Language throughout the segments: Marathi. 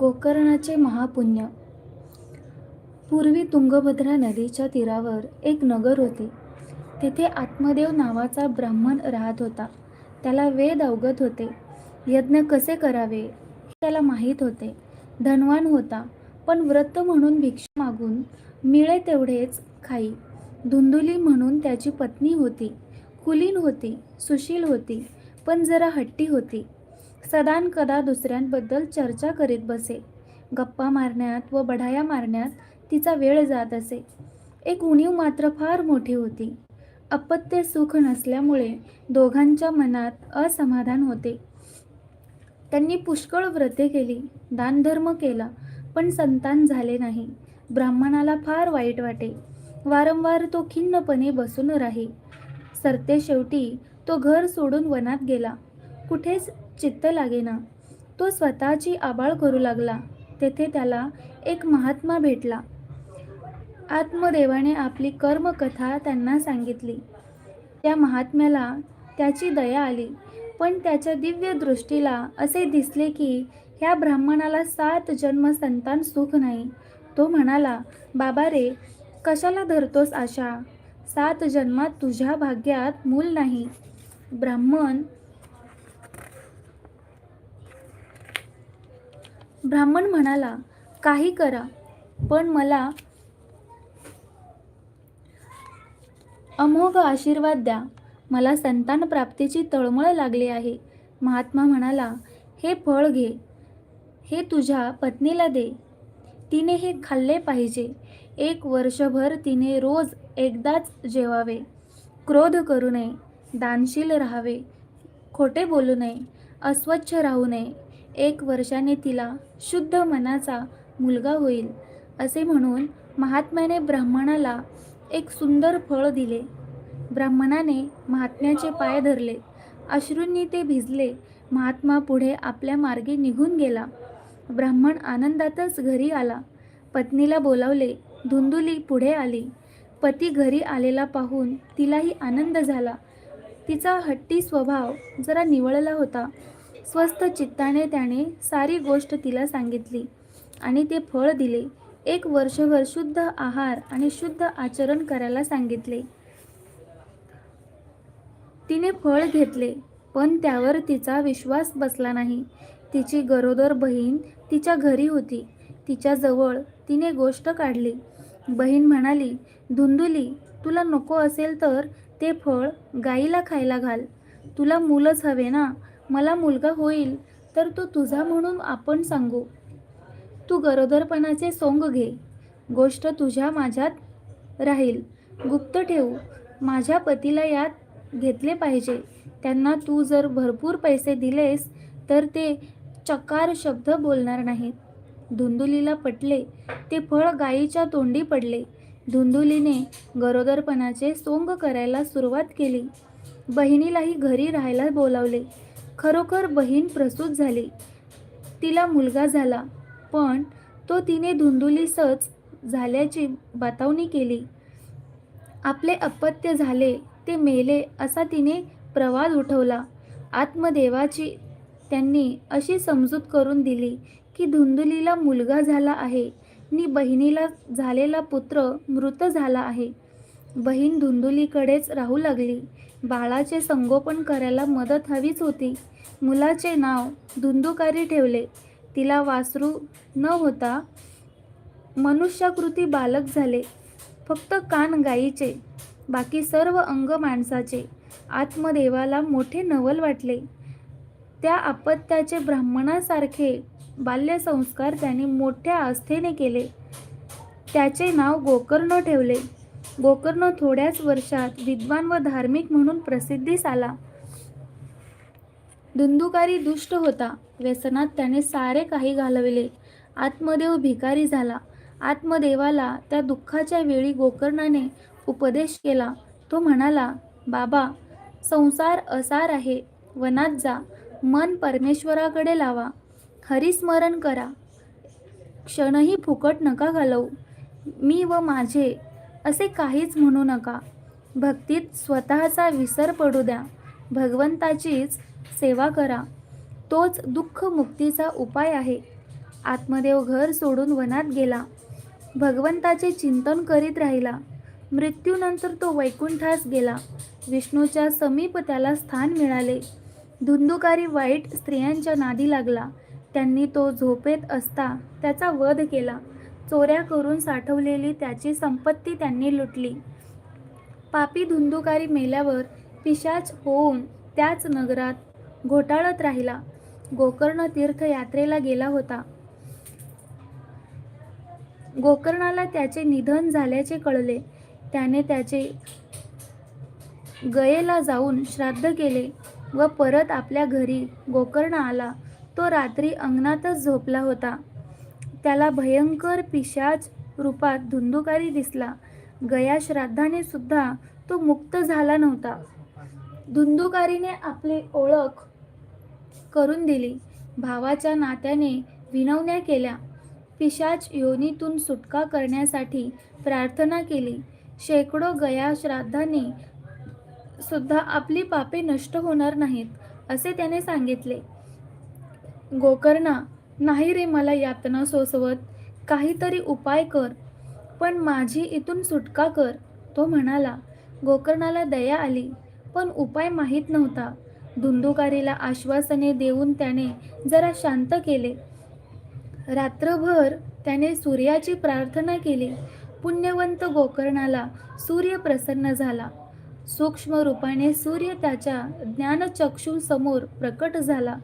गोकर्णाचे महापुण्य. पूर्वी तुंगभद्रा नदीच्या तीरावर एक नगर होते. तेथे आत्मदेव नावाचा ब्राह्मण राहत होता. त्याला वेद अवगत होते. यज्ञ कसे करावे हे त्याला माहीत होते. धनवान होता पण व्रत म्हणून भिक्षा मागून मिळे तेवढेच खाई. धुंदुली म्हणून त्याची पत्नी होती. कुलीन होती सुशील होती पण जरा हट्टी होती. सदान कदा दुसऱ्यांबद्दल चर्चा करीत बसे. गप्पा मारण्यात व बढाया मारण्यात तिचा वेळ जात असे. एक उणीव मात्र फार मोठी होती. अपत्य सुख नसल्यामुळे दोघांच्या मनात असमाधान होते. त्यांनी पुष्कळ व्रते केली दानधर्म केला पण संतान झाले नाही. ब्राह्मणाला फार वाईट वाटे. वारंवार तो खिन्नपणे बसून राही. सरते शेवटी तो घर सोडून वनात गेला. कुठेच चित्त लागेना. तो स्वतःची आबाळ करू लागला. तेथे त्याला एक महात्मा भेटला. आत्मदेवाने आपली कर्मकथा त्यांना सांगितली. त्या महात्म्याला त्याची दया आली. पण त्याच्या दिव्य दृष्टीला असे दिसले की ह्या ब्राह्मणाला सात जन्म संतान सुख नाही. तो म्हणाला बाबा रे कशाला धरतोस आशा? सात जन्मात तुझ्या भाग्यात मूल नाही. ब्राह्मण ब्राह्मण म्हणाला काही करा पण मला अमोघ आशीर्वाद द्या. मला संतान प्राप्तीची तळमळ लागली आहे. महात्मा म्हणाला हे फळ घे हे तुझ्या पत्नीला दे. तिने हे खाल्ले पाहिजे. एक वर्षभर तिने रोज एकदाच जेवावे. क्रोध करू नये दानशील राहावे. खोटे बोलू नये अस्वच्छ राहू नये. एक वर्षाने तिला शुद्ध मनाचा मुलगा होईल असे म्हणून महात्म्याने ब्राह्मणाला एक सुंदर फळ दिले. ब्राह्मणाने महात्म्याचे पाय धरले. अश्रूंनी ते भिजले. महात्मा पुढे आपल्या मार्गे निघून गेला. ब्राह्मण आनंदातच घरी आला. पत्नीला बोलावले धुंदुली पुढे आली. पती घरी आलेला पाहून तिलाही आनंद झाला. तिचा हट्टी स्वभाव जरा निवळला होता. स्वस्थ चित्ताने त्याने सारी गोष्ट तिला सांगितली आणि ते फळ दिले. एक वर्षभर शुद्ध आहार आणि शुद्ध आचरण करायला सांगितले. तिने फळ घेतले पण त्यावर तिचा विश्वास बसला नाही. तिची गरोदर बहीण तिच्या घरी होती. तिच्याजवळ तिने गोष्ट काढली. बहीण म्हणाली धुंदुली तुला नको असेल तर ते फळ गाईला खायला घाल. तुला मुलंच हवे ना. मला मुलगा होईल तर तो तुझा म्हणून आपण सांगू. तू गरोदरपणाचे सोंग घे. गोष्ट तुझ्या माझ्यात राहील. गुप्त ठेवू. माझ्या पतीला यात घेतले पाहिजे. त्यांना तू जर भरपूर पैसे दिलेस तर ते चकार शब्द बोलणार नाहीत. धुंदुलीला पटले. ते फळ गायीच्या तोंडी पडले. धुंदुलीने गरोदरपणाचे सोंग करायला सुरुवात केली. बहिणीलाही घरी राहायला बोलावले. खरोखर बहीण प्रसूत झाली. तिला मुलगा झाला पण तो तिने धुंदुलीसच झाल्याची बतावणी केली. आपले अपत्य झाले ते मेले असा तिने प्रवाद उठवला. आत्मदेवाची त्यांनी अशी समजूत करून दिली की धुंदुलीला मुलगा झाला आहे. नि बहिणीला झालेला पुत्र मृत झाला आहे. बहीण धुंदुलीकडेच राहू लागली. बाळाचे संगोपन करायला मदत हवीच होती. मुलाचे नाव धुंदुकारी ठेवले. तिला वासरू न होता मनुष्याकृती बालक झाले. फक्त कान गायीचे बाकी सर्व अंग माणसाचे. आत्मदेवाला मोठे नवल वाटले. त्या अपत्याचे ब्राह्मणासारखे बाल्यसंस्कार त्याने मोठ्या आस्थेने केले. त्याचे नाव गोकर्ण ठेवले. गोकर्ण थोड्याच वर्षात विद्वान व धार्मिक म्हणून प्रसिद्धीस आला. धुंदुकारी दुष्ट होता. व्यसनात त्याने सारे काही घालविले. आत्मदेव भिकारी झाला. आत्मदेवाला त्या दुःखाच्या वेळी गोकर्णाने उपदेश केला. तो म्हणाला बाबा संसार असार आहे. वनात जा. मन परमेश्वराकडे लावा. हरिस्मरण करा. क्षणही फुकट नका घालवू. मी व माझे असे काहीच म्हणू नका. भक्तीत स्वतःचा विसर पडू द्या. भगवंताचीच सेवा करा. तोच दुःख मुक्तीचा उपाय आहे. आत्मदेव घर सोडून वनात गेला. भगवंताचे चिंतन करीत राहिला. मृत्यूनंतर तो वैकुंठास गेला. विष्णूच्या समीप त्याला स्थान मिळाले. धुंदुकारी वाईट स्त्रियांच्या नादी लागला. त्यांनी तो झोपेत असता त्याचा वध केला. चोऱ्या करून साठवलेली त्याची संपत्ती त्यांनी लुटली. पापी धुंदुकारी मेल्यावर पिशाच होऊन त्याच नगरात घोटाळत राहिला. गोकर्ण तीर्थयात्रेला गेला होता. गोकर्णाला त्याचे निधन झाल्याचे कळले. त्याने त्याचे गयेला जाऊन श्राद्ध केले व परत आपल्या घरी गोकर्ण आला. तो रात्री अंगणातच झोपला होता. त्याला भयंकर पिशाच रूपात धुंदुकारी दिसला. गया श्राद्धाने सुद्धा तो मुक्त झाला नव्हता. धुंदुकारीने आपली ओळख करून दिली. भावाच्या नात्याने विनवण्या केल्या. पिशाच योनीतून सुटका करण्यासाठी प्रार्थना केली. शेकडो गया श्राद्धाने सुद्धा आपली पापे नष्ट होणार नाहीत असे त्याने सांगितले. गोकर्णा नाही रे मला यातना सोसवत काहीतरी उपाय कर. पण माझी इथून सुटका कर तो म्हणाला. गोकर्णाला दया आली पण उपाय माहीत नव्हता. धुंदुकारीला आश्वासने देऊन त्याने जरा शांत केले. रात्रभर त्याने सूर्याची प्रार्थना केली. पुण्यवंत गोकर्णाला सूर्य प्रसन्न झाला. सूक्ष्म रूपाने सूर्य त्याच्या ज्ञानचक्षूंसमोर प्रकट झाला.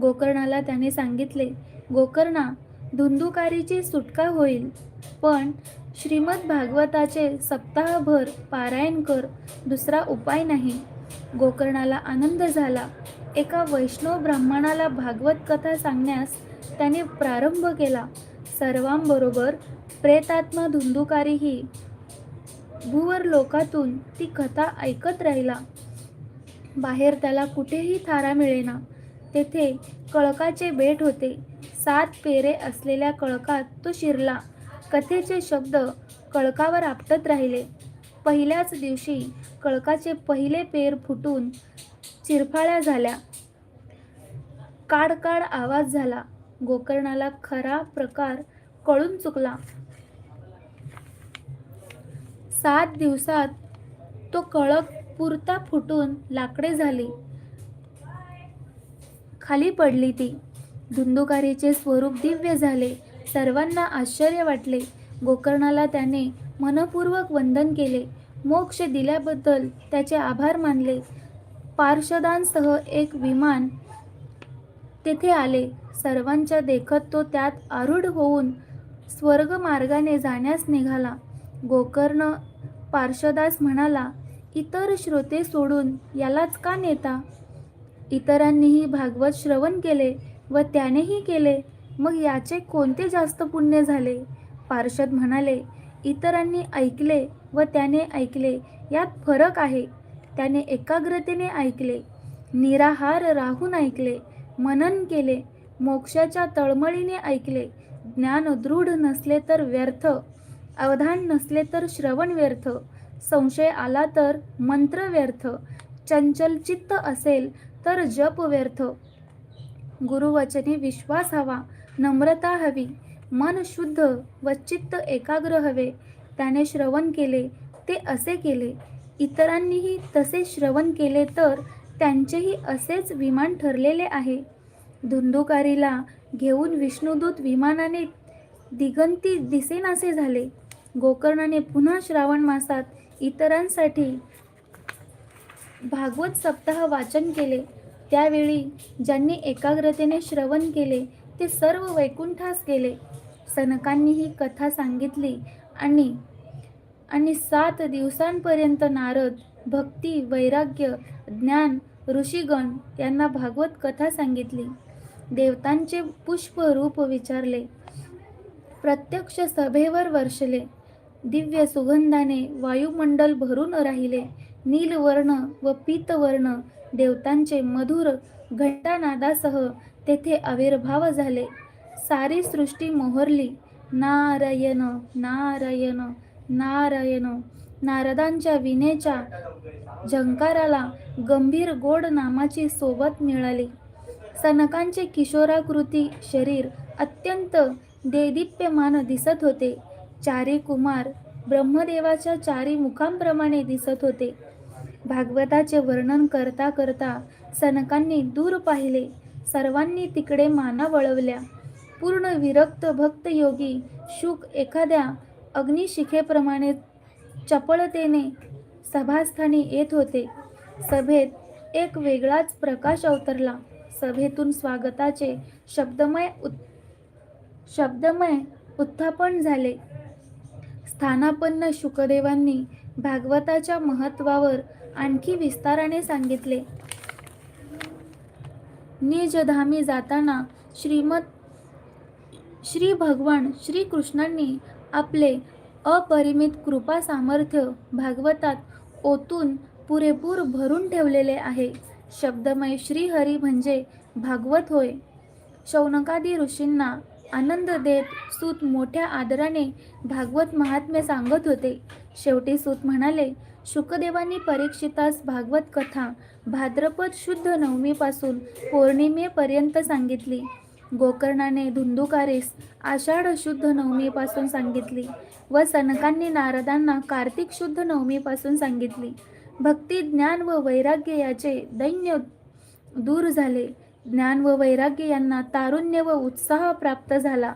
गोकर्णाला त्याने सांगितले गोकर्णा धुंदुकारीची सुटका होईल पण श्रीमद भागवताचे सप्ताहभर पारायण कर दुसरा उपाय नाही. गोकर्णाला आनंद झाला. एका वैष्णव ब्राह्मणाला भागवत कथा सांगण्यास त्याने प्रारंभ केला. सर्वांबरोबर प्रेतात्मा धुंदुकारीही भूवर लोकातून ती कथा ऐकत राहिला. बाहेर त्याला कुठेही थारा मिळेना. तेथे कळकाचे बेट होते. सात पेरे असलेल्या कळकात तो शिरला. कथेचे शब्द कळकावर आपटत राहिले. पहिल्याच दिवशी कळकाचे पहिले पेर फुटून चिरफाळ्या झाल्या. काडकाड आवाज झाला. गोकर्णाला खरा प्रकार कळून चुकला. सात दिवसात तो कळक पुरता फुटून लाकडे झाली. खाली पडली ती. धुंदुकारीचे स्वरूप दिव्य झाले. सर्वांना आश्चर्य वाटले. गोकर्णाला त्याने मनपूर्वक वंदन केले. मोक्ष दिल्याबद्दल त्याचे आभार मानले. पार्षदांसह एक विमान तेथे आले. सर्वांच्या देखत तो त्यात आरूढ होऊन स्वर्ग मार्गाने जाण्यास निघाला. गोकर्ण पार्षदास म्हणाला इतर श्रोते सोडून यालाच का नेता? इतरांनीही भागवत श्रवण केले व त्यानेही केले. मग याचे कोणते जास्त पुण्य झाले? पार्षद म्हणाले इतरांनी ऐकले व त्याने ऐकले यात फरक आहे. त्याने एकाग्रतेने ऐकले निराहार राहून ऐकले मनन केले मोक्षाच्या तळमळीने ऐकले. ज्ञान दृढ नसले तर व्यर्थ अवधान नसले तर श्रवण व्यर्थ संशय आला तर मंत्र व्यर्थ चंचल चित्त असेल तर जप व्यर्थ. गुरुवचने विश्वास हवा नम्रता हवी मन शुद्ध व चित्त एकाग्र हवे. त्याने श्रवण केले ते असे केले. इतरांनीही तसे श्रवण केले तर त्यांचेही असेच विमान ठरलेले आहे. धुंदुकारीला घेऊन विष्णुदूत विमानाने दिगंती दिसेनासे झाले. गोकर्णाने पुन्हा श्रावण मासात इतरांसाठी भागवत सप्ताह वाचन केले. त्यावेळी ज्यांनी एकाग्रतेने श्रवण केले ते सर्व वैकुंठास गेले. सनकांनी ही कथा सांगितली आणि आणि सात दिवसांपर्यंत नारद भक्ती वैराग्य ज्ञान ऋषीगण यांना भागवत कथा सांगितली. देवतांचे पुष्परूप विचारले. प्रत्यक्ष सभेवर वर्षले. दिव्य सुगंधाने वायुमंडल भरून राहिले. नीलवर्ण व पीतवर्ण देवतांचे मधुर घंटानादासह तेथे आविर्भाव झाले. सारी सृष्टी मोहरली. नारायण नारायण नारायण. नारदांच्या विनेच्या झंकाराला गंभीर गोड नामाची सोबत मिळाली. सनकांचे किशोराकृती शरीर अत्यंत देदीप्यमान दिसत होते. चारी कुमार ब्रह्मदेवाच्या चारी मुखांप्रमाणे दिसत होते. भागवताचे वर्णन करता करता सनकांनी दूर पाहिले. सर्वांनी तिकडे माना वळवल्या. पूर्ण विरक्त भक्त योगी शुक एखाद्या अग्निशिखेप्रमाणे चपळतेने सभास्थानी येत होते. सभेत एक वेगळाच प्रकाश अवतरला. सभेतून स्वागताचे शब्दमय उत् शब्दमय उत्थापन झाले. स्थानापन्न शुकदेवांनी भागवताच्या महत्वावर आणखी विस्ताराने सांगितले. निजधामी जाताना श्रीमत श्री भगवान श्रीकृष्णांनी आपले अपरिमित कृपा सामर्थ्य भागवतात ओतून पुरेपूर भरून ठेवलेले आहे. शब्दमय श्रीहरी म्हणजे भागवत होय. शौनकादी ऋषींना आनंद देत सूत मोठ्या आदराने भागवत महात्म्य सांगत होते. शेवटी सूत म्हणाले शुकदेवांनी परीक्षितास भागवत कथा भाद्रपद शुद्ध नवमीपासून पौर्णिमेपर्यंत सांगितली. गोकर्णाने धुंदुकारीस आषाढ शुद्ध नवमीपासून सांगितली व सनकांनी नारदांना कार्तिक शुद्ध नवमीपासून सांगितली. भक्ती ज्ञान व वैराग्य याचे दैन्य दूर झाले. ज्ञान व वैराग्य यांना तारुण्य व उत्साह प्राप्त झाला.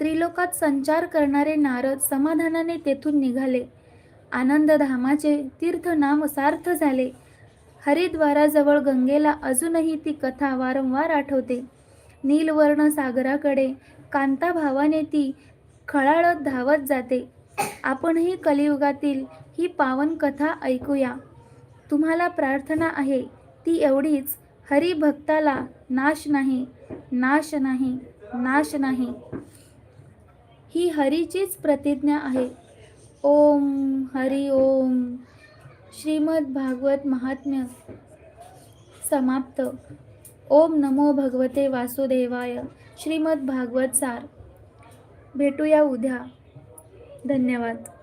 त्रिलोकात संचार करणारे नारद समाधानाने तेथून निघाले. आनंदधामाचे तीर्थनाम सार्थ झाले. हरिद्वाराजवळ गंगेला अजूनही ती कथा वारंवार आठवते. नीलवर्ण सागराकडे कांताभावाने ती खळाळत धावत जाते. आपणही कलियुगातील ही पावन कथा ऐकूया. तुम्हाला प्रार्थना आहे ती एवढीच हरिभक्ताला नाश नाही नाश नाही नाश नाही. ही हरीचीच प्रतिज्ञा आहे. ओम हरि ओम. श्रीमद भागवत महात्म्य समाप्त. ओम नमो भगवते वासुदेवाय. श्रीमद भागवत सार. भेटूया उद्या. धन्यवाद.